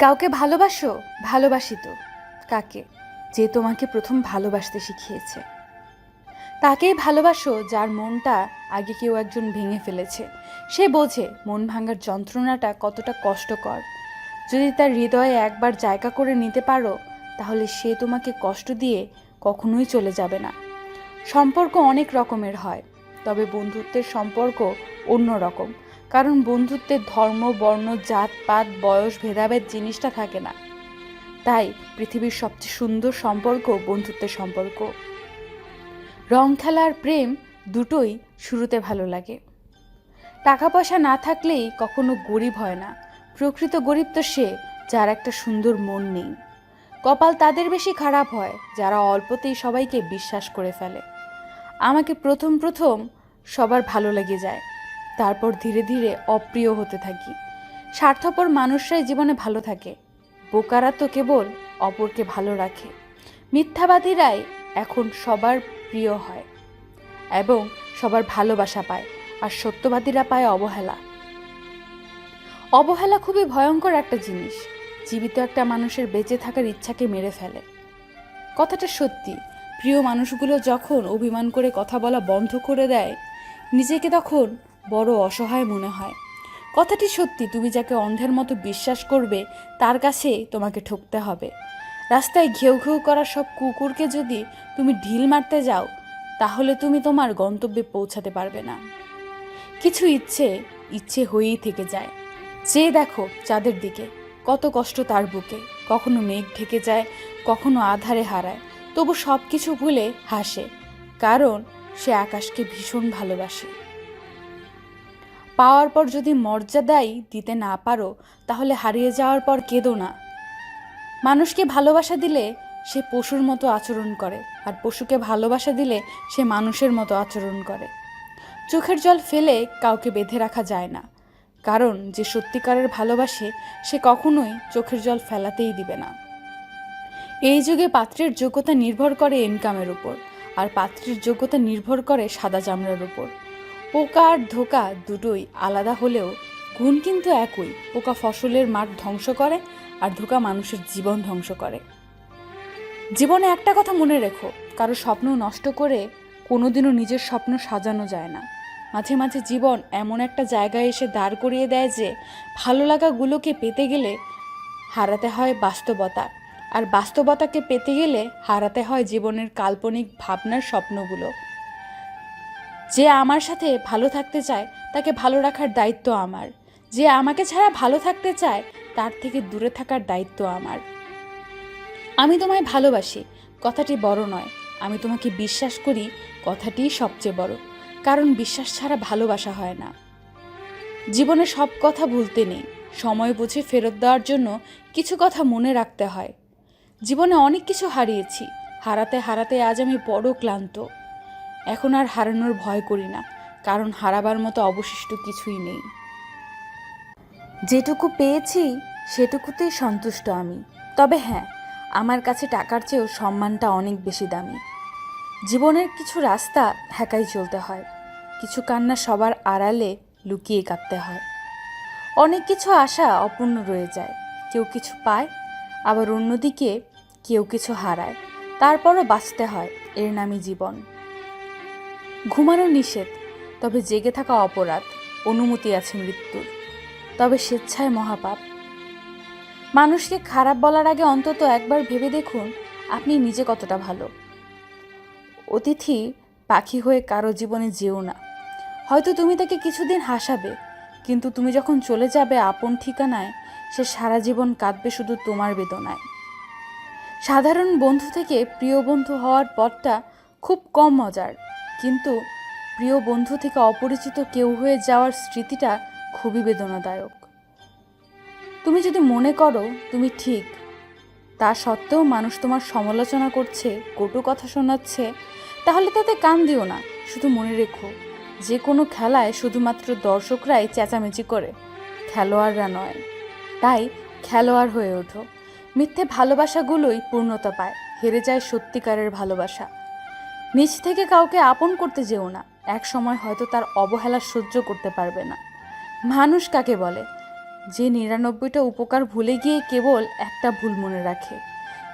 কাউকে ভালোবাসো, ভালোবাসি তো। কাকে? যে তোমাকে প্রথম ভালোবাসতে শিখিয়েছে। তাকেই ভালোবাসো যার মনটা আগে কেউ একজন ভেঙে ফেলেছে। সে বোঝে মন ভাঙার যন্ত্রণাটা কতটা কষ্টকর। যদি তার হৃদয়ে একবার জায়গা করে নিতে পারো, তাহলে সে তোমাকে কষ্ট দিয়ে কখনোই চলে যাবে না। সম্পর্ক অনেক রকমের হয়, তবে বন্ধুত্বের সম্পর্ক অন্য রকম কারণ বন্ধুত্বের ধর্ম, বর্ণ, জাত, পাত, বয়স, ভেদাভেদ জিনিসটা থাকে না। তাই পৃথিবীর সবচেয়ে সুন্দর সম্পর্ক বন্ধুত্বের সম্পর্ক। রং, খেলা আর প্রেম দুটোই শুরুতে ভালো লাগে। টাকা পয়সা না থাকলেই কখনো গরিব হয় না। প্রকৃত গরিব তো সে, যার একটা সুন্দর মন নেই। কপাল তাদের বেশি খারাপ হয়, যারা অল্পতেই সবাইকে বিশ্বাস করে ফেলে। আমাকে প্রথম প্রথম সবার ভালো লেগে যায়। তারপর ধীরে ধীরে অপ্রিয় হতে থাকি। স্বার্থপর মানুষরাই জীবনে ভালো থাকে। বোকারা তো কেবল অপরকে ভালো রাখে। মিথ্যাবাদীরাই এখন সবার প্রিয় হয় এবং সবার ভালোবাসা পায় আর সত্যবাদীরা পায় অবহেলা। অবহেলা খুবই ভয়ঙ্কর একটা জিনিস। জীবিত একটা মানুষের বেঁচে থাকার ইচ্ছাকে মেরে ফেলে। কথাটা সত্যি। প্রিয় মানুষগুলো যখন অভিমান করে কথা বলা বন্ধ করে দেয়, নিজেকে তখন বড় অসহায় মনে হয়। কথাটি সত্যি, তুমি যাকে অন্ধের মতো বিশ্বাস করবে, তার কাছে তোমাকে ঠকতে হবে। রাস্তায় ঘেউ ঘেউ করা সব কুকুরকে যদি তুমি ঢিল মারতে যাও, তাহলে তুমি তোমার গন্তব্যে পৌঁছাতে পারবে না। কিছু ইচ্ছে ইচ্ছে হয়েই থেকে যায়। চেয়ে দেখো চাঁদের দিকে, কত কষ্ট তার বুকে। কখনো মেঘ ঢেকে যায়, কখনো আধারে হারায়। তবু সব কিছু ভুলে হাসে, কারণ সে আকাশকে ভীষণ ভালোবাসে। পাওয়ার পর যদি মর্যাদাই দিতে না পারো, তাহলে হারিয়ে যাওয়ার পর কেঁদো না। মানুষকে ভালোবাসা দিলে সে পশুর মতো আচরণ করে, আর পশুকে ভালোবাসা দিলে সে মানুষের মতো আচরণ করে। চোখের জল ফেলে কাউকে বেঁধে রাখা যায় না, কারণ যে সত্যিকারের ভালোবাসে, সে কখনোই চোখের জল ফেলাতেই দিবে না। এই যুগে পাত্রের যোগ্যতা নির্ভর করে ইনকামের উপর, আর পাত্রের যোগ্যতা নির্ভর করে সাদা চামড়ার উপর। পোকা আর ধোকা দুটোই আলাদা হলেও গুণ কিন্তু একই। পোকা ফসলের মাঠ ধ্বংস করে আর ধোকা মানুষের জীবন ধ্বংস করে। জীবনে একটা কথা মনে রেখো, কারও স্বপ্ন নষ্ট করে কোনোদিনও নিজের স্বপ্ন সাজানো যায় না। মাঝে মাঝে জীবন এমন একটা জায়গায় এসে দাঁড় করিয়ে দেয় যে ভালো লাগাগুলোকে পেতে গেলে হারাতে হয় বাস্তবতা। আর বাস্তবতাকে পেতে গেলে হারাতে হয় জীবনের কাল্পনিক ভাবনার স্বপ্নগুলো। যে আমার সাথে ভালো থাকতে চায়, তাকে ভালো রাখার দায়িত্ব আমার। যে আমাকে ছাড়া ভালো থাকতে চায়, তার থেকে দূরে থাকার দায়িত্ব আমার। আমি তোমায় ভালোবাসি, কথাটি বড় নয়। আমি তোমাকে বিশ্বাস করি কথাটিই সবচেয়ে বড়। কারণ বিশ্বাস ছাড়া ভালোবাসা হয় না। জীবনে সব কথা ভুলতে নেই। সময় বুঝে ফেরত দেওয়ার জন্য কিছু কথা মনে রাখতে হয়। জীবনে অনেক কিছু হারিয়েছি। হারাতে হারাতে আজ আমি বড় ক্লান্ত। এখন আর হারানোর ভয় করি না, কারণ হারাবার মতো অবশিষ্ট কিছুই নেই। যেটুকু পেয়েছি, সেটুকুতেই সন্তুষ্ট আমি। তবে হ্যাঁ আমার কাছে টাকার চেয়েও সম্মানটা অনেক বেশি দামি। জীবনের কিছু রাস্তা একাই চলতে হয়, কিছু কান্না সবার আড়ালে লুকিয়ে কাঁদতে হয়। অনেক কিছু আশা অপূর্ণ রয়ে যায়, কেউ কিছু পায়, আবার অন্যদিকে কেউ কিছু হারায়। তারপরও বাঁচতে হয় এর নামই জীবন। ঘুমানো নিষেধ, তবে জেগে থাকা অপরাধ, অনুমতি আছে মৃত্যুর। তবে স্বেচ্ছায় মহাপাপ। মানুষকে খারাপ বলার আগে অন্তত একবার ভেবে দেখুন, আপনি নিজে কতটা ভালো। অতিথি পাখি হয়ে কারও জীবনে যেও না। হয়তো তুমি তাকে কিছুদিন হাসাবে, কিন্তু তুমি যখন চলে যাবে আপন ঠিকানায়, সে সারা জীবন কাঁদবে শুধু তোমার বেদনায়। সাধারণ বন্ধু থেকে প্রিয় বন্ধু হওয়ার পথটা খুব কম মজার। কিন্তু প্রিয় বন্ধু থেকে অপরিচিত কেউ হয়ে যাওয়ার স্মৃতিটা খুবই বেদনাদায়ক। তুমি যদি মনে করো তুমি ঠিক, তা সত্ত্বেও মানুষ তোমার সমালোচনা করছে, কটু কথা শোনাচ্ছে, তাহলে তাতে কান দিও না, শুধু মনে রেখো, যে কোনো খেলায় শুধুমাত্র দর্শকরাই চেঁচামেচি করে, খেলোয়াড়রা নয়, তাই খেলোয়াড় হয়ে ওঠো, মিথ্যে ভালোবাসাগুলোই পূর্ণতা পায়, হেরে যায় সত্যিকারের ভালোবাসা। নিজ থেকে কাউকে আপন করতে যেও না। এক সময় হয়তো তার অবহেলা সহ্য করতে পারবে না। মানুষ কাকে বলে? যে নিরানব্বইটা উপকার ভুলে গিয়ে কেবল একটা ভুল মনে রাখে।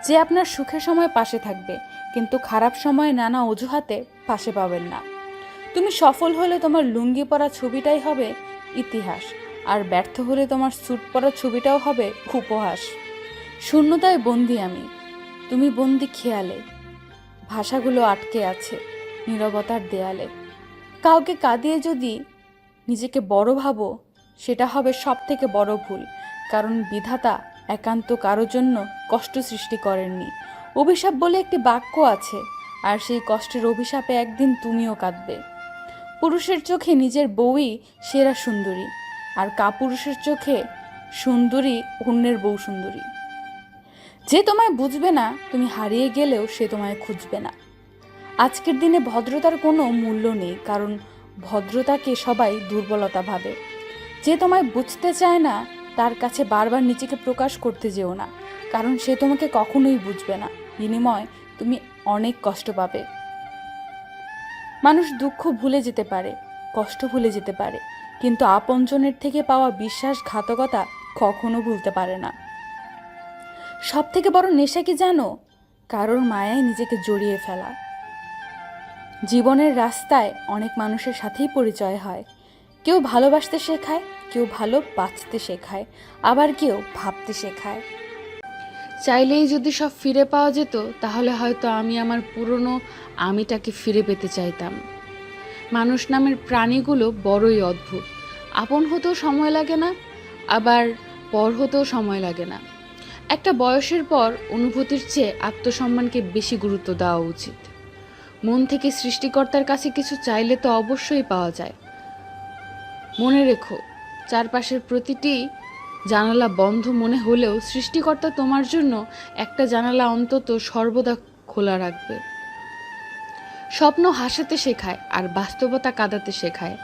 যে আপনার সুখের সময় পাশে থাকবে, কিন্তু খারাপ সময়ে নানা অজুহাতে পাশে পাবেন না। তুমি সফল হলে তোমার লুঙ্গি পরা ছবিটাই হবে ইতিহাস, আর ব্যর্থ হলে তোমার স্যুট পরা ছবিটাও হবে উপহাস। শূন্যতায় বন্দি আমি। তুমি বন্দি খেয়ালে। ভাষাগুলো আটকে আছে নীরবতার দেয়ালে। কাউকে কাঁদিয়ে যদি নিজেকে বড় ভাবো, সেটা হবে সব থেকে বড় ভুল, কারণ বিধাতা একান্ত কারও জন্য কষ্ট সৃষ্টি করেননি। অভিশাপ বলে একটি বাক্য আছে, আর সেই কষ্টের অভিশাপে একদিন তুমিও কাঁদবে। পুরুষের চোখে নিজের বউই সেরা সুন্দরী, আর কাপুরুষের চোখে সুন্দরী অন্যের বউ সুন্দরী। যে তোমায় বুঝবে না, তুমি হারিয়ে গেলেও সে তোমায় খুঁজবে না। আজকের দিনে ভদ্রতার কোনো মূল্য নেই, কারণ ভদ্রতাকে সবাই দুর্বলতা ভাবে। যে তোমায় বুঝতে চায় না, তার কাছে বারবার নিজেকে প্রকাশ করতে যেও না, কারণ সে তোমাকে কখনোই বুঝবে না। বিনিময়, তুমি অনেক কষ্ট পাবে। মানুষ দুঃখ ভুলে যেতে পারে, কষ্ট ভুলে যেতে পারে, কিন্তু আপনজনের থেকে পাওয়া বিশ্বাসঘাতকতা কখনো ভুলতে পারে না। সব থেকে বড় নেশা কি জানো? কারোর মায়ায় নিজেকে জড়িয়ে ফেলা। জীবনের রাস্তায় অনেক মানুষের সাথেই পরিচয় হয়। কেউ ভালোবাসতে শেখায়, কেউ ভালো বাঁচতে শেখায়, আবার কেউ ভাবতে শেখায়। চাইলেই যদি সব ফিরে পাওয়া যেত, তাহলে হয়তো আমি আমার পুরনো আমিটাকে ফিরে পেতে চাইতাম। মানুষ নামের প্রাণীগুলো বড়ই অদ্ভুত। আপন হতেও সময় লাগে না, আবার পর হতেও সময় লাগে না। একটা বয়সের পর অনুভূতির চেয়ে আত্মসম্মানকে বেশি গুরুত্ব দেওয়া উচিত। মন থেকে সৃষ্টিকর্তার কাছে কিছু চাইলে তো অবশ্যই পাওয়া যায়। মনে রেখো, চারপাশের প্রতিটি জানালা বন্ধ মনে হলেও সৃষ্টিকর্তা তোমার জন্য একটা জানালা অন্তত সর্বদা খোলা রাখবে। স্বপ্ন হাসাতে শেখায় আর বাস্তবতা কাঁদাতে শেখায়।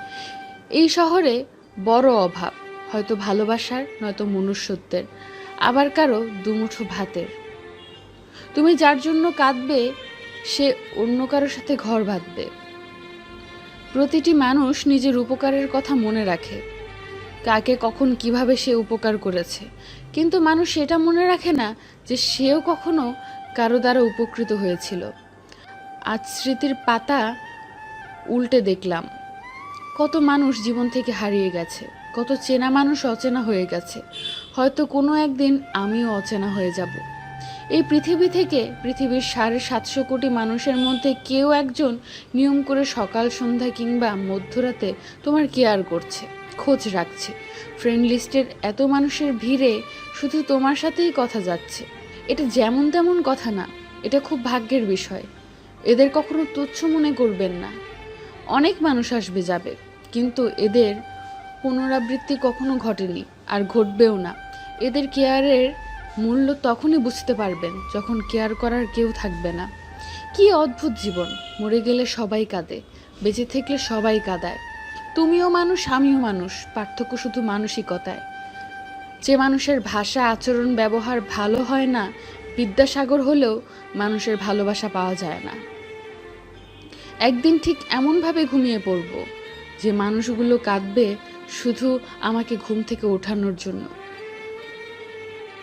এই শহরে বড় অভাব, হয়তো ভালোবাসার, নয়তো মনুষ্যত্বের। আবার কারও দুমুঠো ভাতের। তুমি যার জন্য কাঁদবে, সে অন্য কারোর সাথে ঘর বাঁধবে। প্রতিটি মানুষ নিজের উপকারের কথা মনে রাখে। কাকে কখন কীভাবে সে উপকার করেছে। কিন্তু মানুষ সেটা মনে রাখে না যে সেও কখনো কারও দ্বারা উপকৃত হয়েছিল। আজ স্মৃতির পাতা উল্টে দেখলাম। কত মানুষ জীবন থেকে হারিয়ে গেছে, কত চেনা মানুষ অচেনা হয়ে গেছে। হয়তো কোনো একদিন আমিও অচেনা হয়ে যাব। এই পৃথিবী থেকে পৃথিবীর সাড়ে সাতশো কোটি মানুষের মধ্যে কেউ একজন নিয়ম করে সকাল, সন্ধ্যা কিংবা মধ্যরাতে তোমার কেয়ার করছে, খোঁজ রাখছে। ফ্রেন্ড লিস্টের এত মানুষের ভিড়ে শুধু তোমার সাথেই কথা যাচ্ছে। এটা যেমন তেমন কথা না, এটা খুব ভাগ্যের বিষয়। এদের কখনো তুচ্ছ মনে করবেন না। অনেক মানুষ আসবে যাবে, কিন্তু এদের পুনরাবৃত্তি কখনো ঘটেনি। আর ঘটবেও না। এদের কেয়ারের মূল্য তখনই বুঝতে পারবেন যখন কেয়ার করার কেউ থাকবে না। কি অদ্ভুত জীবন, মরে গেলে সবাই কাঁদে, বেঁচে থাকলে সবাই কাঁদায়। তুমিও মানুষ, আমিও মানুষ, পার্থক্য শুধু মানসিকতায়। যে মানুষের ভাষা, আচরণ, ব্যবহার ভালো হয় না, বিদ্যাসাগর হলেও মানুষের ভালোবাসা পাওয়া যায় না। একদিন ঠিক এমনভাবে ঘুমিয়ে পড়ব যে মানুষগুলো কাঁদবে শুধু আমাকে ঘুম থেকে ওঠানোর জন্য।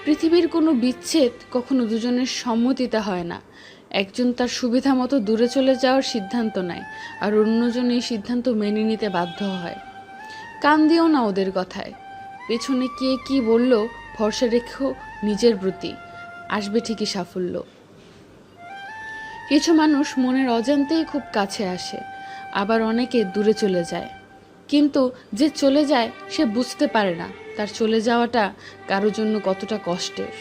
পৃথিবীর কোনো বিচ্ছেদ কখনো দুজনের সম্মতিতে হয় না। একজন তার সুবিধা মতো দূরে চলে যাওয়ার সিদ্ধান্ত নেয়, আর অন্যজন এই সিদ্ধান্ত মেনে নিতে বাধ্য হয়। কান দিও না ওদের কথায়। পেছনে কে কি বলল, ভরসা রেখো নিজের প্রতি। আসবে ঠিকই সাফল্য। কিছু মানুষ মনের অজান্তেই খুব কাছে আসে, আবার অনেকে দূরে চলে যায়। কিন্তু যে চলে যায়, সে বুঝতে পারে না। তার চলে যাওয়াটা কারোর জন্য কতটা কষ্টের।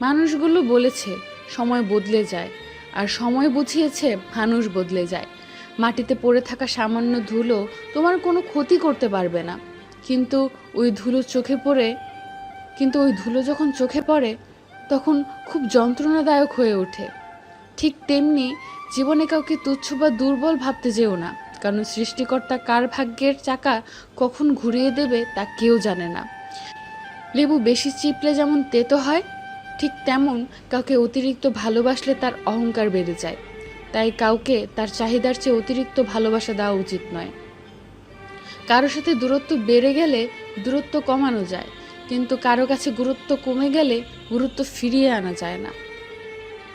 মানুষগুলো বলেছে, সময় বদলে যায়। আর সময় বুঝিয়েছে, মানুষ বদলে যায়। মাটিতে পড়ে থাকা সামান্য ধুলো তোমার কোনো ক্ষতি করতে পারবে না। কিন্তু ওই ধুলো চোখে পড়ে, কিন্তু ওই ধুলো যখন চোখে পড়ে, তখন খুব যন্ত্রণাদায়ক হয়ে ওঠে। ঠিক তেমনি জীবনে কাউকে তুচ্ছ বা দুর্বল ভাবতে যেও না। কারণ সৃষ্টিকর্তা কার ভাগ্যের চাকা কখন ঘুরিয়ে দেবে তা কেউ জানে না। লেবু বেশি চিপলে যেমন তেতো হয়, ঠিক তেমন কাউকে অতিরিক্ত ভালোবাসলে তার অহংকার বেড়ে যায়। তাই কাউকে তার চাহিদার চেয়ে অতিরিক্ত ভালোবাসা দেওয়া উচিত নয়। কারোর সাথে দূরত্ব বেড়ে গেলে দূরত্ব কমানো যায়, কিন্তু কারও কাছে গুরুত্ব কমে গেলে গুরুত্ব ফিরিয়ে আনা যায় না।